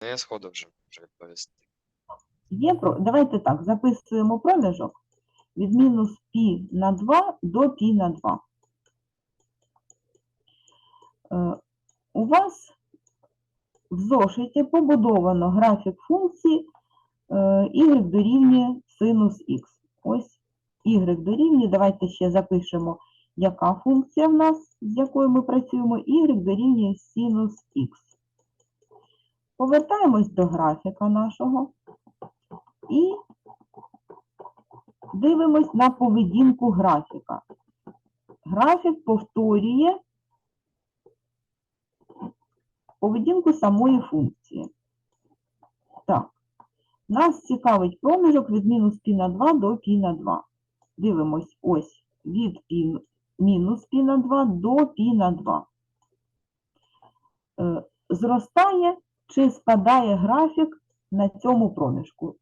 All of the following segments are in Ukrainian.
Я сходу вже відповісти. Є про... Давайте так, записуємо проміжок від мінус пі на 2 до пі на 2. Е, У вас в зошиті побудовано графік функції е, y дорівнює синус х. Ось y дорівнює, давайте ще запишемо, яка функція в нас, з якою ми працюємо, y дорівнює синус х. Повертаємось до графіка нашого і дивимось на поведінку графіка. Графік повторює поведінку самої функції. Так, нас цікавить проміжок від мінус пі на 2 до пі на 2. Дивимось ось від пі, мінус пі на 2 до пі на 2. Е, Зростає чи спадає графік на цьому проміжку?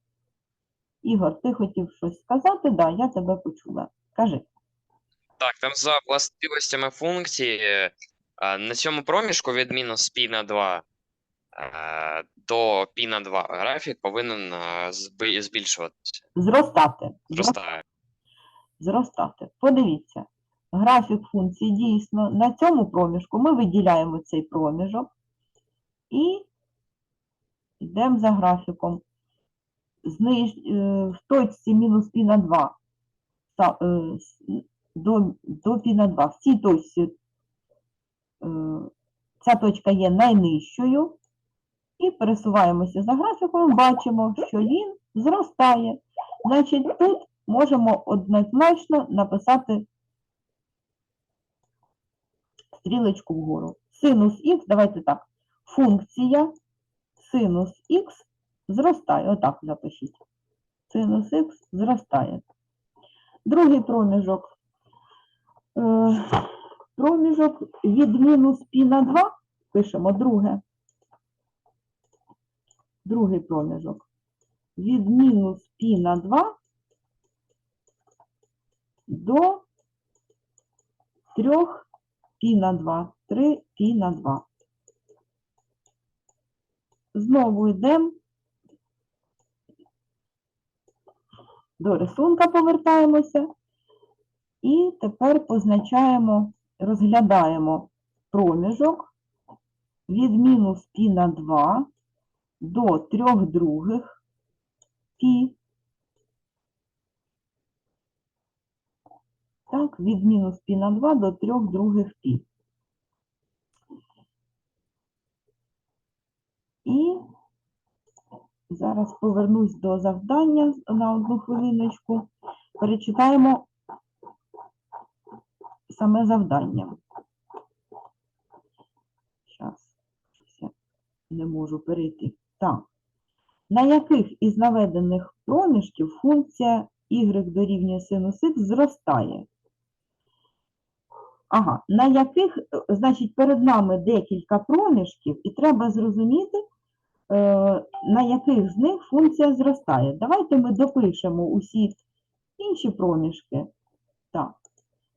Ігор, ти хотів щось сказати? Так, да, я тебе почула. Кажи. Так, там за властивостями функції е, на цьому проміжку від мінус пі на 2 е, до пі на 2 графік повинен е, збільшуватися. Зростати. Зростає. Зростати. Подивіться, графік функції дійсно на цьому проміжку ми виділяємо цей проміжок і йдемо за графіком. Зниж... е, В точці мінус пі на 2 та, е, до, до пі на 2. В цій точці е, ця точка є найнижчою. І пересуваємося за графіком, бачимо, що він зростає. Значить, тут можемо однозначно написати стрілочку вгору. Синус х, давайте так, функція синус х зростає. Отак запишіть. Синус х зростає. Другий проміжок. Е, Проміжок від мінус пі на 2. Пишемо друге. Другий проміжок. Від мінус пі на 2 до 3 пі на 2. 3 пі на 2. Знову йдемо до рисунка повертаємося. І тепер позначаємо, розглядаємо проміжок від мінус пі на 2 до 3 других пі. Так, від мінус пі на 2 до 3 других пі. І зараз повернусь до завдання на одну хвилиночку. Перечитаємо саме завдання. Зараз не можу перейти. Так. На яких із наведених проміжків функція y дорівнює синус х зростає? Ага, на яких, е, значить, перед нами декілька проміжків, і треба зрозуміти, на яких з них функція зростає. Давайте ми допишемо усі інші проміжки. Так,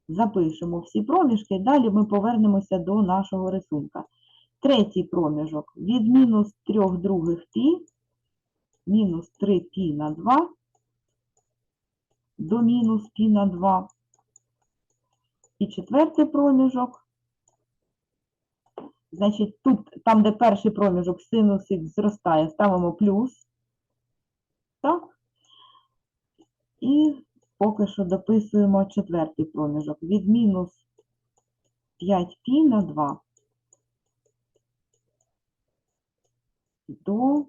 запишемо всі проміжки, далі ми повернемося до нашого рисунка. Третій проміжок від мінус 3 других пі, мінус 3 пі на 2 до мінус пі на 2. І четвертий проміжок. Значить, тут, там, де перший проміжок синус х зростає, ставимо плюс. Так. І поки що дописуємо четвертий проміжок. Від мінус 5 пі на 2 до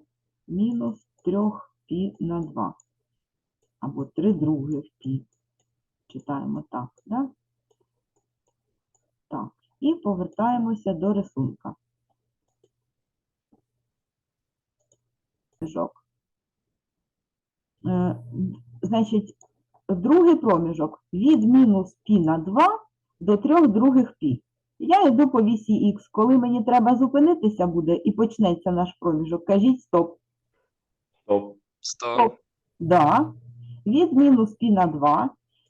мінус 3 пі на 2. Або 3 других пі. Читаємо так, да? І повертаємося до рисунка. Проміжок. Е, Значить, другий проміжок від мінус пі на 2 до 3 других пі. Я йду по вісі х. Коли мені треба зупинитися буде і почнеться наш проміжок, кажіть стоп. Стоп. Стоп. Да. Від мінус пі на 2.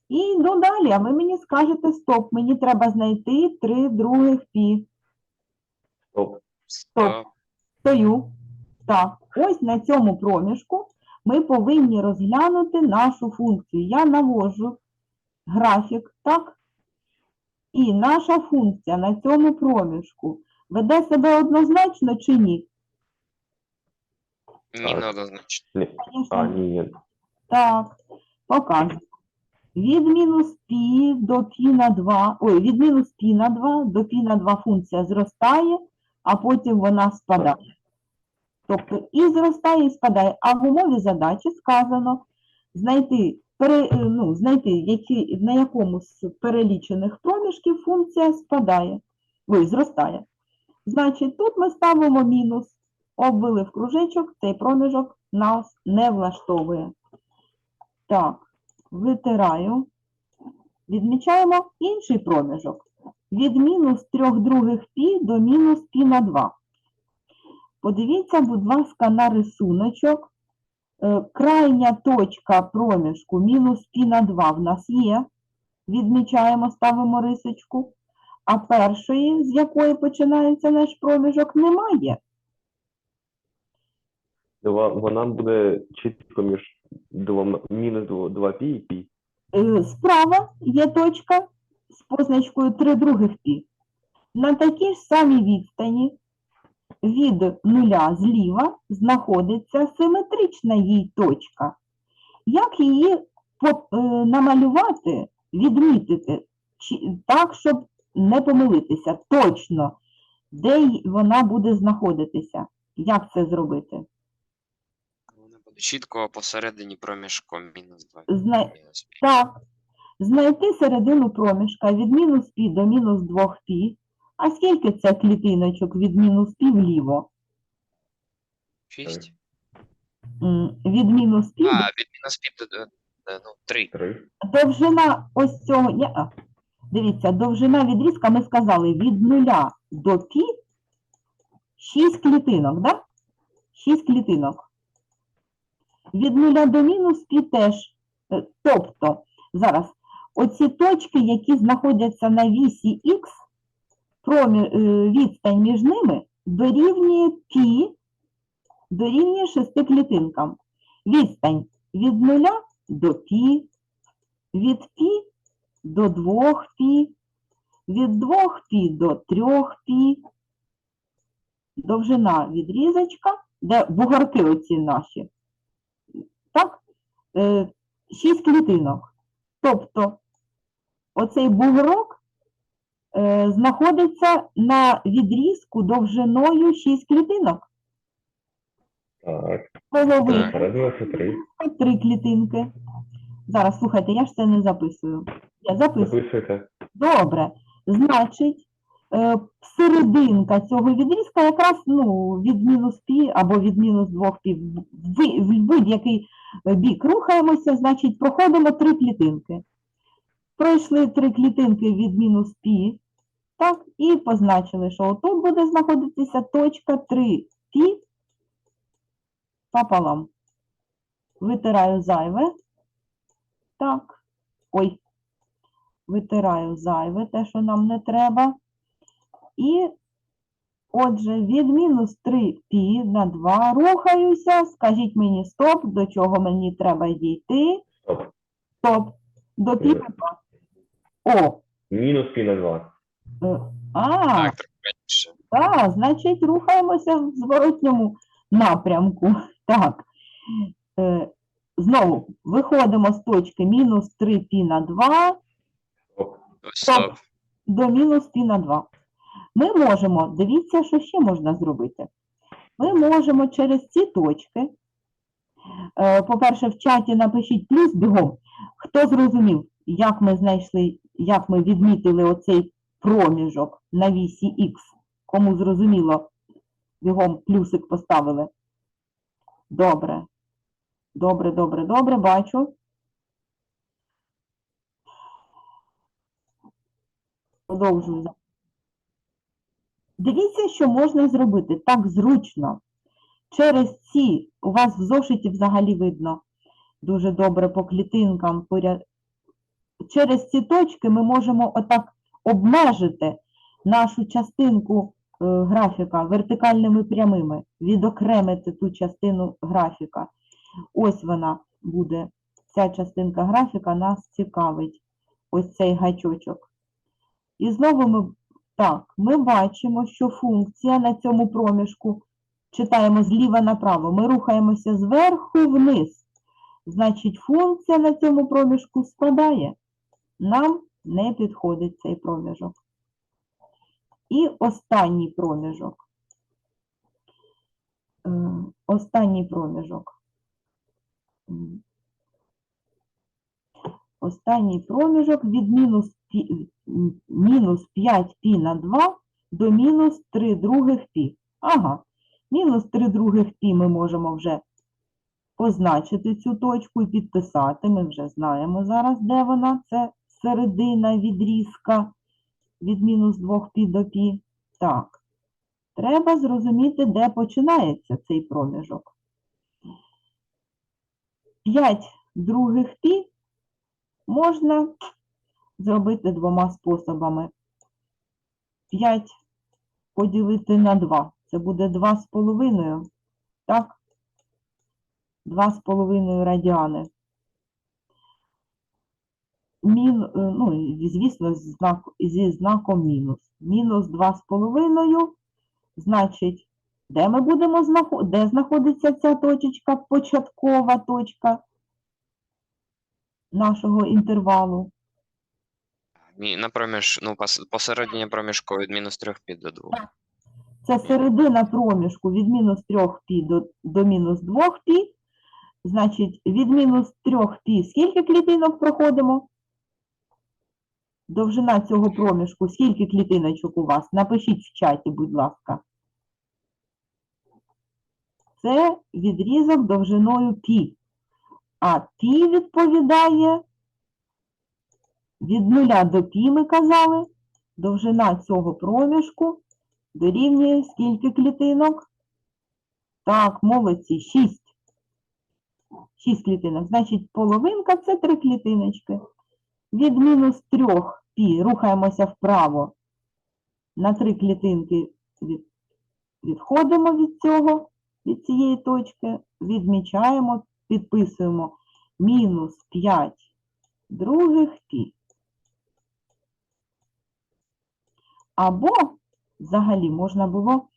І йду далі, а ви мені скажете стоп. Мені треба знайти 3 других пі. Стоп. Стоп. Стою. Так, ось на цьому проміжку ми повинні розглянути нашу функцію. Я навожу графік, так? І наша функція на цьому проміжку веде себе однозначно чи ні? Ні, Так. неоднозначно. Ні. А, ні, ні. Так, показую. Від мінус пі до пі на 2, ой, від мінус пі на 2 до пі на 2 функція зростає, а потім вона спадає. Тобто і зростає, і спадає. А в умові задачі сказано знайти, пере, е, ну, знайти які, на якому з перелічених проміжків функція спадає, ой, зростає. Значить, тут ми ставимо мінус, обвели в кружечок, цей проміжок нас не влаштовує. Так, витираю. Відмічаємо інший проміжок. Від мінус 3 других пі до мінус пі на 2. Подивіться, будь ласка, на рисуночок. Е, Крайня точка проміжку мінус пі на 2 в нас є. Відмічаємо, ставимо рисочку. А першої, з якої починається наш проміжок, немає. Вона буде чітко між мінус 2 пі і пі. Е, Справа є точка з позначкою 3 других пі. На такій ж самій відстані від нуля зліва знаходиться симетрична їй точка. Як її е, намалювати, відмітити так, щоб не помилитися точно, де вона буде знаходитися? Як це зробити? Чітко посередині проміжку мінус 2. Зна... Мінус пі. Так, знайти середину проміжка від мінус пі до мінус 2 пі. А скільки це клітиночок від мінус пі вліво? 6. М, Від мінус пі А, від мінус пі до до- ну, 3. 3. довжина ось цього. ні, а, Дивіться, довжина відрізка ми сказали від нуля до пі 6 клітинок, да? 6 клітинок. Від нуля до мінус пі теж. Е, Тобто, зараз, оці точки, які знаходяться на вісі х, е, відстань між ними дорівнює пі, дорівнює 6 клітинкам. Відстань від нуля до пі, від пі до 2 пі, від 2 пі до 3 пі, довжина відрізочка, де бугорки оці наші, так, 6 клітинок. Тобто оцей бугорок е, знаходиться на відрізку довжиною 6 клітинок. Так. 3. три клітинки. Зараз, слухайте, я ж це не записую. Я записую. Записуйте. Добре. Значить, е, серединка цього відрізка якраз ну, від мінус пі або від мінус 2 пі. В будь-який е, бік рухаємося, значить, проходимо три клітинки. Пройшли три клітинки від мінус пі, так, і позначили, що отут буде знаходитися точка 3 пі пополам. Витираю зайве. Так. Ой, витираю зайве, те, що нам не треба. І, отже, від мінус 3 пі на 2 рухаюся. Скажіть мені стоп, до чого мені треба дійти. Стоп. Стоп. До пі на 2. О, Мінус пі на 2. е, а, Так, так, значить, рухаємося в зворотньому напрямку. Так. Е, знову виходимо з точки мінус 3 пі на 2 Стоп. Стоп. стоп. до мінус пі на 2. Ми можемо, дивіться, що ще можна зробити. Ми можемо через ці точки, е, по-перше, в чаті напишіть плюс бігом. Хто зрозумів, як ми знайшли, як ми відмітили оцей проміжок на вісі Х? Кому зрозуміло, бігом плюсик поставили. Добре. Добре, добре, добре, бачу. Продовжую. Дивіться, що можна зробити так зручно. Через ці, у вас в зошиті взагалі видно дуже добре по клітинкам. Через ці точки ми можемо отак обмежити нашу частинку графіка вертикальними прямими, відокремити ту частину графіка. Ось вона буде, ця частинка графіка нас цікавить, ось цей гачочок. І знову ми, так, ми бачимо, що функція на цьому проміжку, читаємо зліва направо, ми рухаємося зверху вниз. Значить, функція на цьому проміжку спадає. Нам не підходить цей проміжок. І останній проміжок. Е, Останній проміжок. Останній проміжок від мінус, мінус 5 пі на 2 до мінус 3 других пі. Ага, мінус 3 других пі ми можемо вже позначити цю точку і підписати. Ми вже знаємо зараз, де вона. Це середина відрізка від мінус 2 пі до пі. Так. Треба зрозуміти, де починається цей проміжок. 5 других пі можна зробити двома способами. 5 поділити на 2. Це буде 2,5. Так? 2,5 радіани. Мін, е, ну, звісно, знак, зі знаком мінус. Мінус 2,5, значить, де ми будемо знаходити, де знаходиться ця точечка, початкова точка нашого інтервалу? На проміж, ну, пос- посередині проміжку від мінус 3 пі до 2. Це середина проміжку від мінус 3 пі до, до мінус 2 пі. Значить, від мінус 3 пі скільки клітинок проходимо? Довжина цього проміжку, скільки клітиночок у вас? Напишіть в чаті, будь ласка. Це відрізок довжиною пі. А пі відповідає від нуля до пі, ми казали. Довжина цього проміжку дорівнює скільки клітинок? Так, молодці, 6. 6 клітинок. Значить, половинка це 3 клітиночки. Від мінус 3 пі рухаємося вправо. На 3 клітинки від, відходимо від цього, від цієї точки, відмічаємо, підписуємо мінус 5 других пі. Або взагалі можна було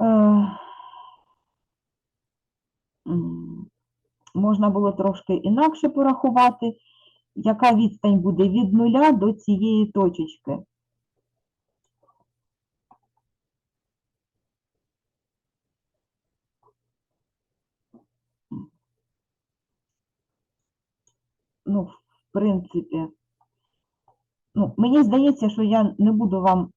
е, можна було трошки інакше порахувати, яка відстань буде від нуля до цієї точечки. Ну, в принципі, ну, мені здається, що я не буду вам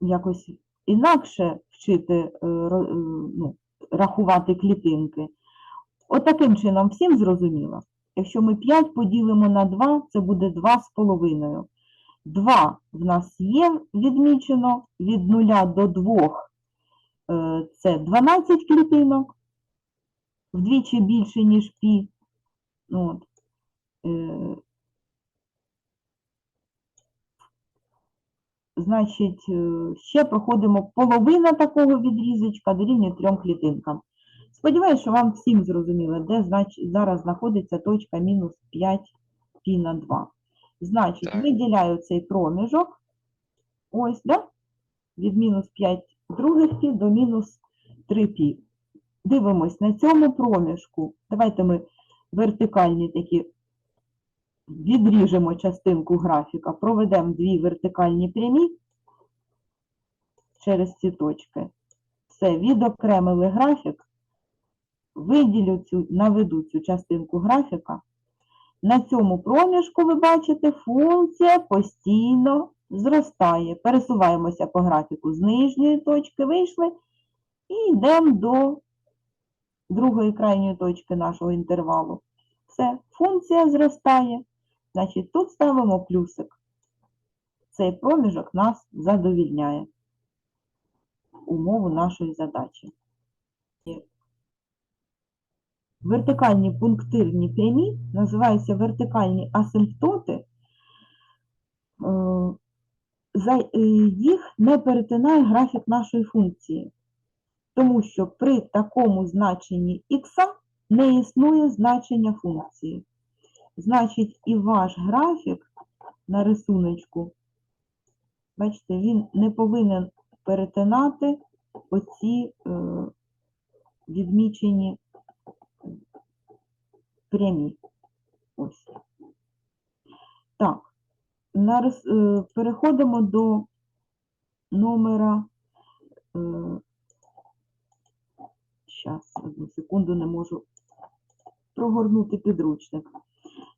якось інакше вчити е, е, ну, рахувати клітинки. Отаким чином всім зрозуміло. Якщо ми 5 поділимо на 2, це буде 2,5. 2 в нас є відмічено від 0 до 2 е, це 12 клітинок, вдвічі більше, ніж пі. От. Значить, е, ще проходимо половина такого відрізочка дорівнює трьом клітинкам. Сподіваюсь, що вам всім зрозуміло, де зараз знаходиться точка мінус 5 пі на 2. Значить, Так. виділяю цей проміжок. Ось, да? Від мінус 5 других пі до мінус 3 пі. Дивимось на цьому проміжку. Давайте ми вертикальні такі відріжемо частинку графіка, проведемо дві вертикальні прямі через ці точки. Все, відокремили графік, виділю цю, наведу цю частинку графіка. На цьому проміжку, ви бачите, функція постійно зростає. Пересуваємося по графіку з нижньої точки, вийшли і йдемо до другої крайньої точки нашого інтервалу. Все, функція зростає. Значить, тут ставимо плюсик. Цей проміжок нас задовільняє умову нашої задачі. Вертикальні пунктирні прямі називаються вертикальні асимптоти е, е, їх не перетинає графік нашої функції, тому що при такому значенні х не існує значення функції. Значить, і ваш графік на рисуночку, бачите, він не повинен перетинати оці е, відмічені прямі. Ось. Так, на, е, переходимо до номера. Е, Щас, одну секунду, не можу прогорнути підручник.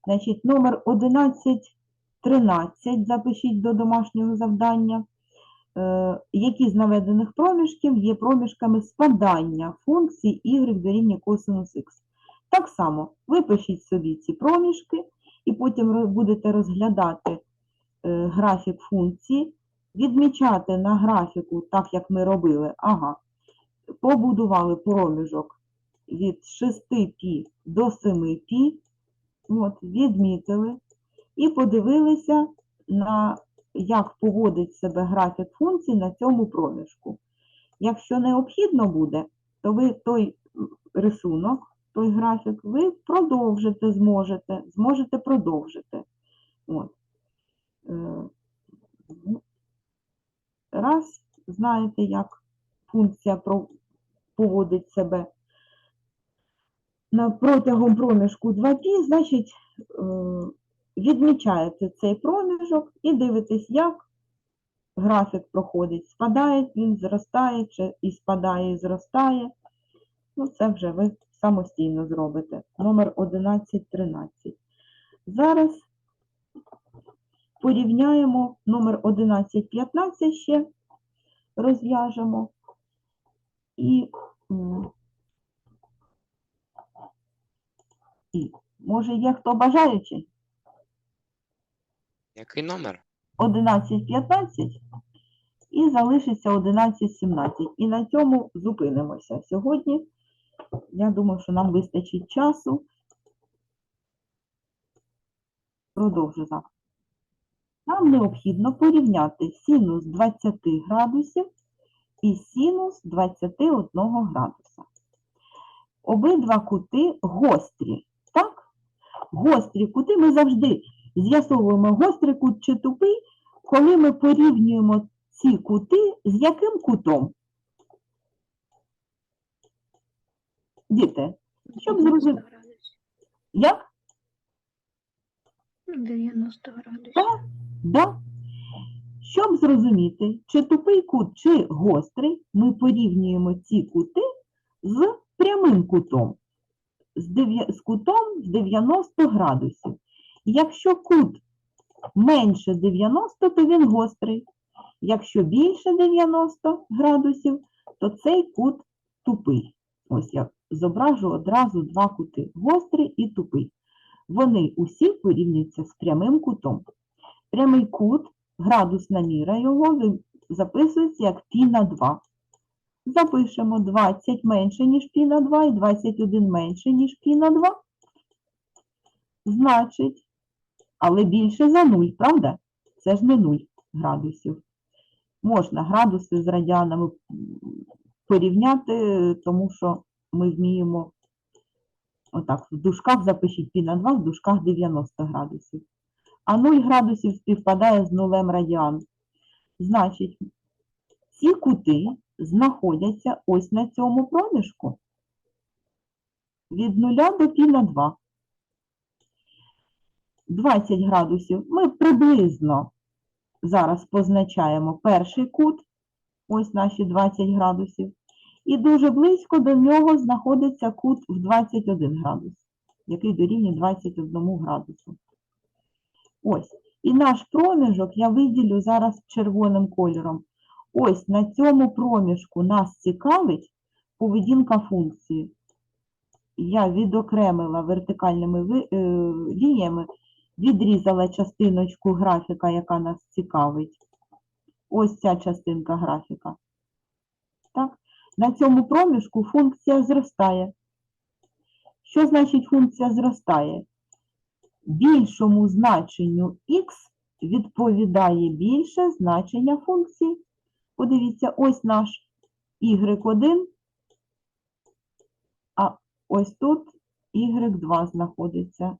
Значить, номер 1113 запишіть до домашнього завдання. Е, які з наведених проміжків є проміжками спадання функцій y дорівнює косинус х. Так само випишіть собі ці проміжки і потім будете розглядати е, графік функції, відмічати на графіку, так як ми робили, ага, побудували проміжок від 6π до 7π, от, відмітили і подивилися на як поводить себе графік функцій на цьому проміжку. Якщо необхідно буде, то ви той рисунок, той графік, ви продовжите зможете, зможете продовжити. От. Е, ну, Раз знаєте, як функція поводить себе протягом проміжку 2π, значить, е, відмічаєте цей проміжок і дивитесь, як графік проходить. Спадає він, зростає, чи і спадає, і зростає. Ну, це вже ви самостійно зробите. Номер 1113. Зараз порівняємо номер 1115 ще розв'яжемо. І, м, і може є хто бажаючий? Який номер? 11.15 і залишиться 11.17. І на цьому зупинимося сьогодні. Я думаю, що нам вистачить часу. Продовжу завтра. Нам необхідно порівняти синус 20 градусів і синус 21 градуса. Обидва кути гострі. Гострі кути ми завжди з'ясовуємо гострий кут чи тупий, коли ми порівнюємо ці кути з яким кутом? Діти, Щоб зрозуміти. як? 90 градусів. Так. Да? Щоб зрозуміти, чи тупий кут, чи гострий, ми порівнюємо ці кути з прямим кутом, з, з кутом в 90 градусів. Якщо кут менше 90, то він гострий. Якщо більше 90 градусів, то цей кут тупий. Ось я зображу одразу два кути гострий і тупий. Вони усі порівнюються з прямим кутом. Прямий кут, градусна міра його записується як пі на 2. Запишемо 20 менше, ніж пі на 2, і 21 менше, ніж пі на 2. Значить, але більше за 0, правда? Це ж не 0 градусів. Можна градуси з радіанами порівняти, тому що ми вміємо отак, в дужках запишіть пі на 2, в дужках 90 градусів. А 0 градусів співпадає з нулем радіан. Значить, ці кути знаходяться ось на цьому проміжку. Від 0 до пі на 2. 20 градусів. Ми приблизно зараз позначаємо перший кут, ось наші 20 градусів. І дуже близько до нього знаходиться кут в 21 градус, який дорівнює 21 градусу. Ось. І наш проміжок я виділю зараз червоним кольором. Ось на цьому проміжку нас цікавить поведінка функції. Я відокремила вертикальними е, лініями, відрізала частиночку графіка, яка нас цікавить. Ось ця частинка графіка. Так? На цьому проміжку функція зростає. Що значить функція зростає? Більшому значенню х відповідає більше значення функції. Подивіться, ось наш y1, а ось тут y2 знаходиться.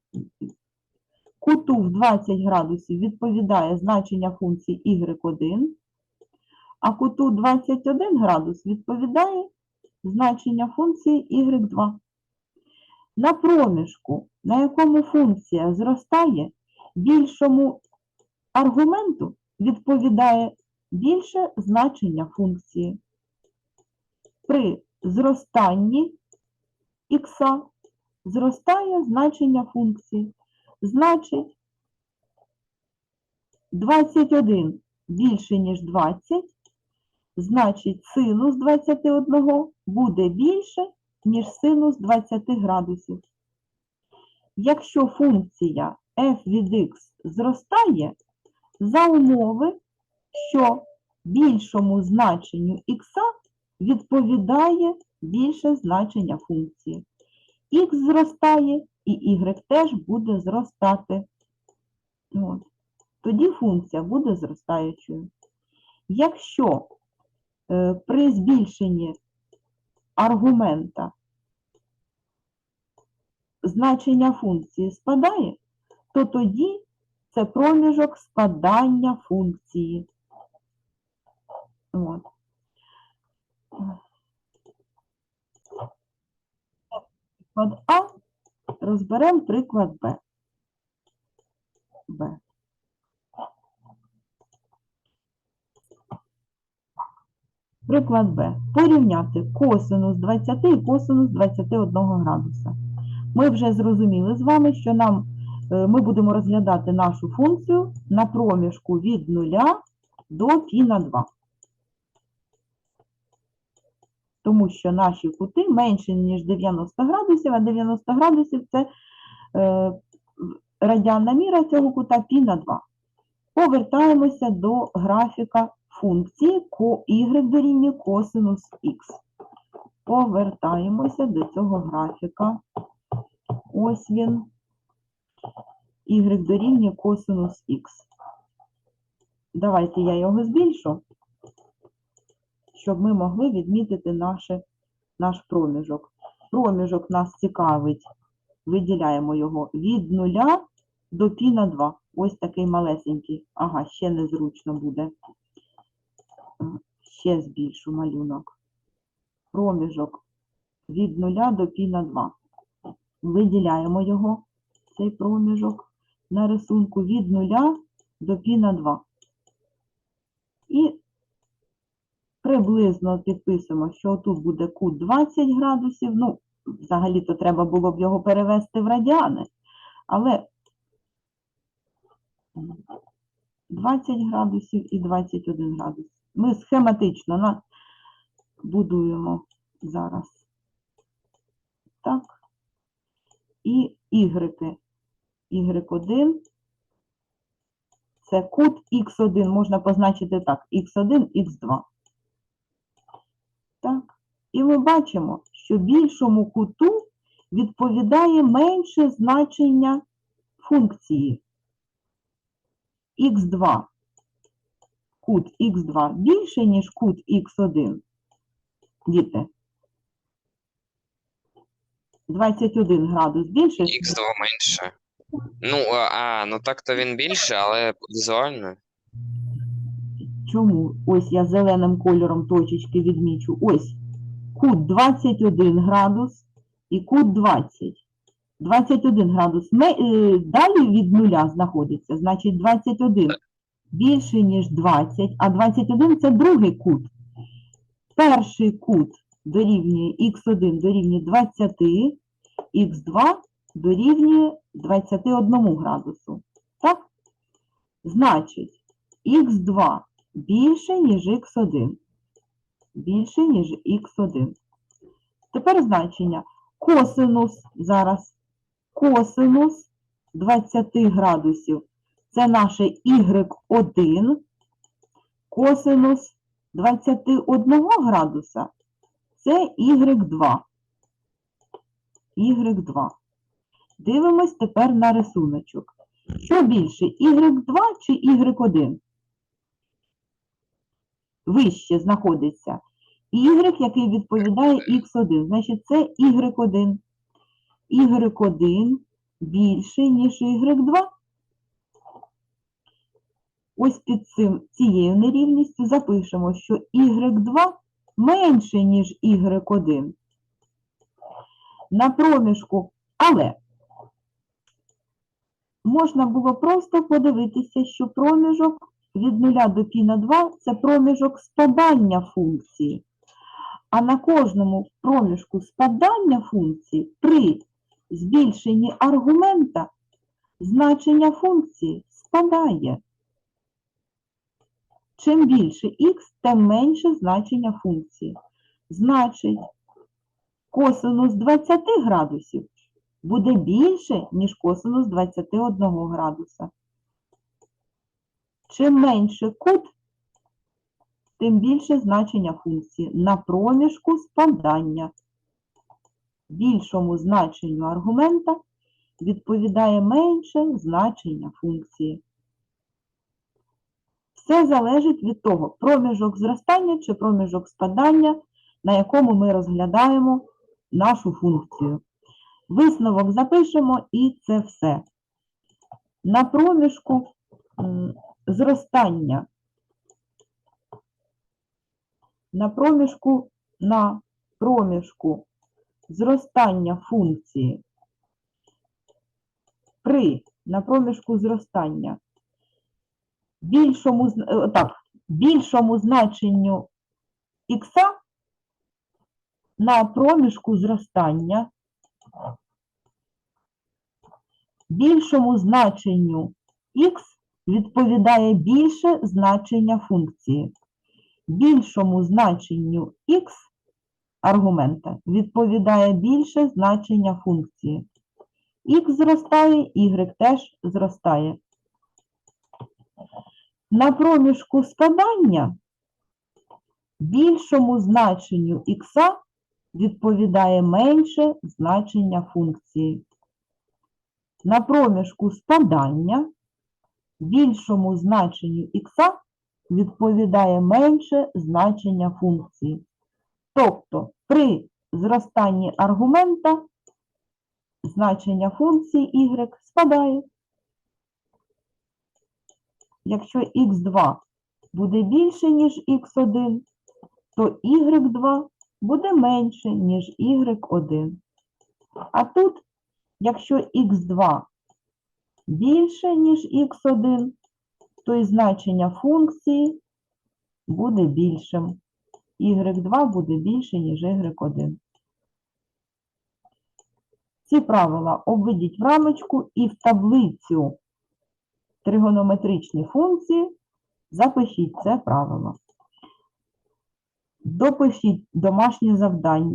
Куту в 20 градусів відповідає значення функції y1, а куту 21 градус відповідає значення функції y2. На проміжку, на якому функція зростає, більшому аргументу відповідає більше значення функції. При зростанні х зростає значення функції. Значить, 21 більше, ніж 20, значить синус 21 буде більше, ніж синус 20 градусів. Якщо функція f від x зростає, за умови, що більшому значенню x відповідає більше значення функції. Х зростає, і y теж буде зростати. От. Тоді функція буде зростаючою. Якщо е, при збільшенні аргумента значення функції спадає, то тоді це проміжок спадання функції. От. Приклад А, розберемо приклад Б. Б. Приклад Б. Порівняти косинус 20 і косинус 21 градуса. Ми вже зрозуміли з вами, що нам, е, ми будемо розглядати нашу функцію на проміжку від 0 до π на 2. Тому що наші кути менші, ніж 90 градусів, а 90 градусів це е, міра цього кута π на 2. Повертаємося до графіка функції y дорівнює косинус х. Повертаємося до цього графіка. Ось він. y дорівнює косинус х. Давайте я його збільшу, щоб ми могли відмітити наше, наш проміжок. Проміжок нас цікавить, виділяємо його від 0 до пі на 2. Ось такий малесенький. Ага, ще незручно буде. Ще збільшу малюнок. Проміжок від 0 до пі на 2. Виділяємо його, цей проміжок, на рисунку від 0 до пі на 2. І приблизно підписуємо, що тут буде кут 20 градусів. Ну, взагалі-то треба було б його перевести в радіани, але 20 градусів і 21 градус. Ми схематично будуємо зараз. Так. І y. y1 це кут х1, можна позначити так, х1, х2. І ми бачимо, що більшому куту відповідає менше значення функції х2. Кут х2 більше, ніж кут х1. Діти. 21 градус більше. Х2 менше. Ну, а, а, ну так-то він більше, але візуально. Чому? Ось я зеленим кольором точечки відмічу. Ось кут 21 градус і кут 20. 21 градус е, далі від нуля знаходиться, значить 21 більше, ніж 20, а 21 це другий кут. Перший кут дорівнює х1 дорівнює 20, х2 дорівнює 21 градусу. Так? Значить, х2 більше, ніж х1. Більше, ніж х1. Тепер значення. Косинус зараз. Косинус 20 градусів. Це наше y1. Косинус 21 градуса. Це y2. y2. Дивимось тепер на рисуночок. Що більше, y2 чи y1? Вище знаходиться y, який відповідає x1. Значить, це y1. y1 більше, ніж y2. Ось під цим, цією нерівністю запишемо, що y2 менше, ніж y1. На проміжку, але можна було просто подивитися, що проміжок від 0 до π на 2 – це проміжок спадання функції. А на кожному проміжку спадання функції при збільшенні аргумента значення функції спадає. Чим більше х, тим менше значення функції. Значить, косинус 20 градусів буде більше, ніж косинус 21 градуса. Чим менше кут, тим більше значення функції на проміжку спадання. Більшому значенню аргумента відповідає менше значення функції. Все залежить від того, проміжок зростання чи проміжок спадання, на якому ми розглядаємо нашу функцію. Висновок запишемо і це все. На проміжку зростання. На проміжку, на проміжку зростання функції при на проміжку зростання більшому, е, так, більшому значенню х на проміжку зростання більшому значенню х відповідає більше значення функції. Більшому значенню х аргумента відповідає більше значення функції. Х зростає, y теж зростає. На проміжку спадання більшому значенню х відповідає менше значення функції. На проміжку спадання більшому значенню х відповідає менше значення функції. Тобто при зростанні аргумента значення функції y спадає. Якщо х2 буде більше, ніж х1, то y2 буде менше, ніж y1. А тут, якщо х2 більше, ніж х1, то і значення функції буде більшим. y2 буде більше, ніж y1. Ці правила обведіть в рамочку і в таблицю тригонометричні функції запишіть це правило. Допишіть домашнє завдання.